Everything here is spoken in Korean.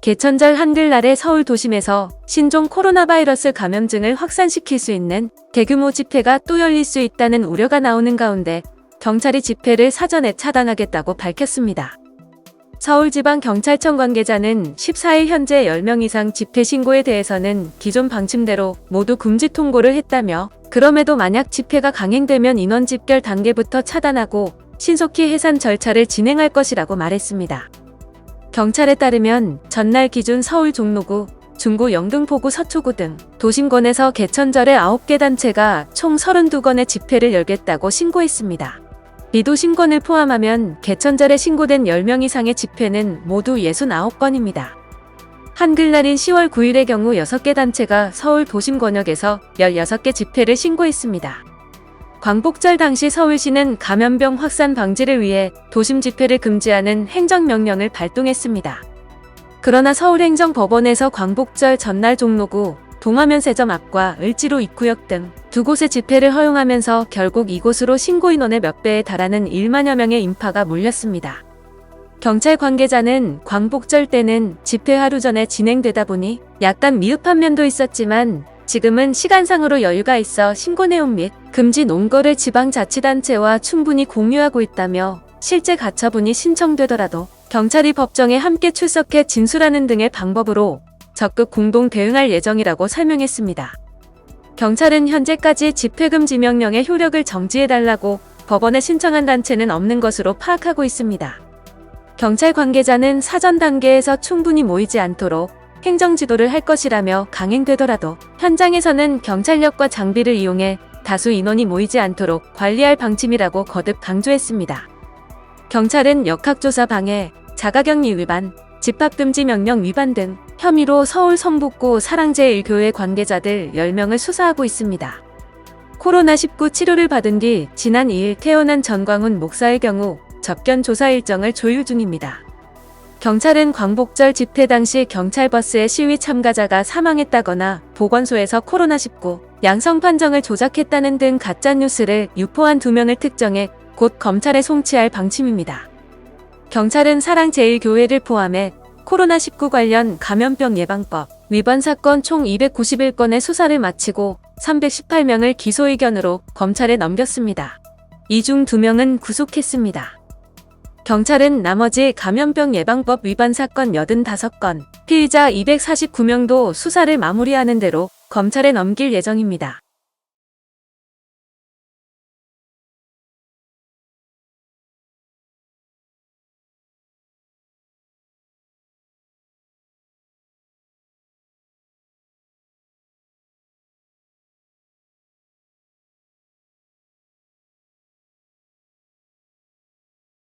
개천절 한글날에 서울 도심에서 신종 코로나 바이러스 감염증을 확산시킬 수 있는 대규모 집회가 또 열릴 수 있다는 우려가 나오는 가운데 경찰이 집회를 사전에 차단하겠다고 밝혔습니다. 서울지방경찰청 관계자는 14일 현재 10명 이상 집회 신고에 대해서는 기존 방침대로 모두 금지 통보를 했다며 그럼에도 만약 집회가 강행되면 인원 집결 단계부터 차단하고 신속히 해산 절차를 진행할 것이라고 말했습니다. 경찰에 따르면 전날 기준 서울 종로구, 중구 영등포구 서초구 등 도심권에서 개천절에 9개 단체가 총 32건의 집회를 열겠다고 신고했습니다. 비도심권을 포함하면 개천절에 신고된 10명 이상의 집회는 모두 69건입니다. 한글날인 10월 9일의 경우 6개 단체가 서울 도심 권역에서 16개 집회를 신고했습니다. 광복절 당시 서울시는 감염병 확산 방지를 위해 도심 집회를 금지하는 행정명령을 발동했습니다. 그러나 서울행정법원에서 광복절 전날 종로구, 동화면 세점 앞과 을지로 입구역 등 두 곳의 집회를 허용하면서 결국 이곳으로 신고 인원의 몇 배에 달하는 1만여 명의 인파가 몰렸습니다. 경찰 관계자는 광복절 때는 집회 하루 전에 진행되다 보니 약간 미흡한 면도 있었지만 지금은 시간상으로 여유가 있어 신고 내용 및 금지 논거를 지방자치단체와 충분히 공유하고 있다며 실제 가처분이 신청되더라도 경찰이 법정에 함께 출석해 진술하는 등의 방법으로 적극 공동 대응할 예정이라고 설명했습니다. 경찰은 현재까지 집회금 지 명령의 효력을 정지해달라고 법원에 신청한 단체는 없는 것으로 파악하고 있습니다. 경찰 관계자는 사전 단계에서 충분히 모이지 않도록 행정 지도를 할 것이라며 강행되더라도 현장에서는 경찰력과 장비를 이용해 다수 인원이 모이지 않도록 관리할 방침이라고 거듭 강조했습니다. 경찰은 역학조사 방해, 자가격리 위반, 집합금지 명령 위반 등 혐의로 서울 성북구 사랑제일교회 관계자들 10명을 수사하고 있습니다. 코로나19 치료를 받은 뒤 지난 2일 태어난 전광훈 목사의 경우 접견 조사 일정을 조율 중입니다. 경찰은 광복절 집회 당시 경찰버스의 시위 참가자가 사망했다거나 보건소에서 코로나19 양성 판정을 조작했다는 등 가짜뉴스를 유포한 두 명을 특정해 곧 검찰에 송치할 방침입니다. 경찰은 사랑제일교회를 포함해 코로나19 관련 감염병 예방법 위반 사건 총 291건의 수사를 마치고 318명을 기소 의견으로 검찰에 넘겼습니다. 이 중 2명은 구속했습니다. 경찰은 나머지 감염병 예방법 위반 사건 85건, 피의자 249명도 수사를 마무리하는 대로 검찰에 넘길 예정입니다.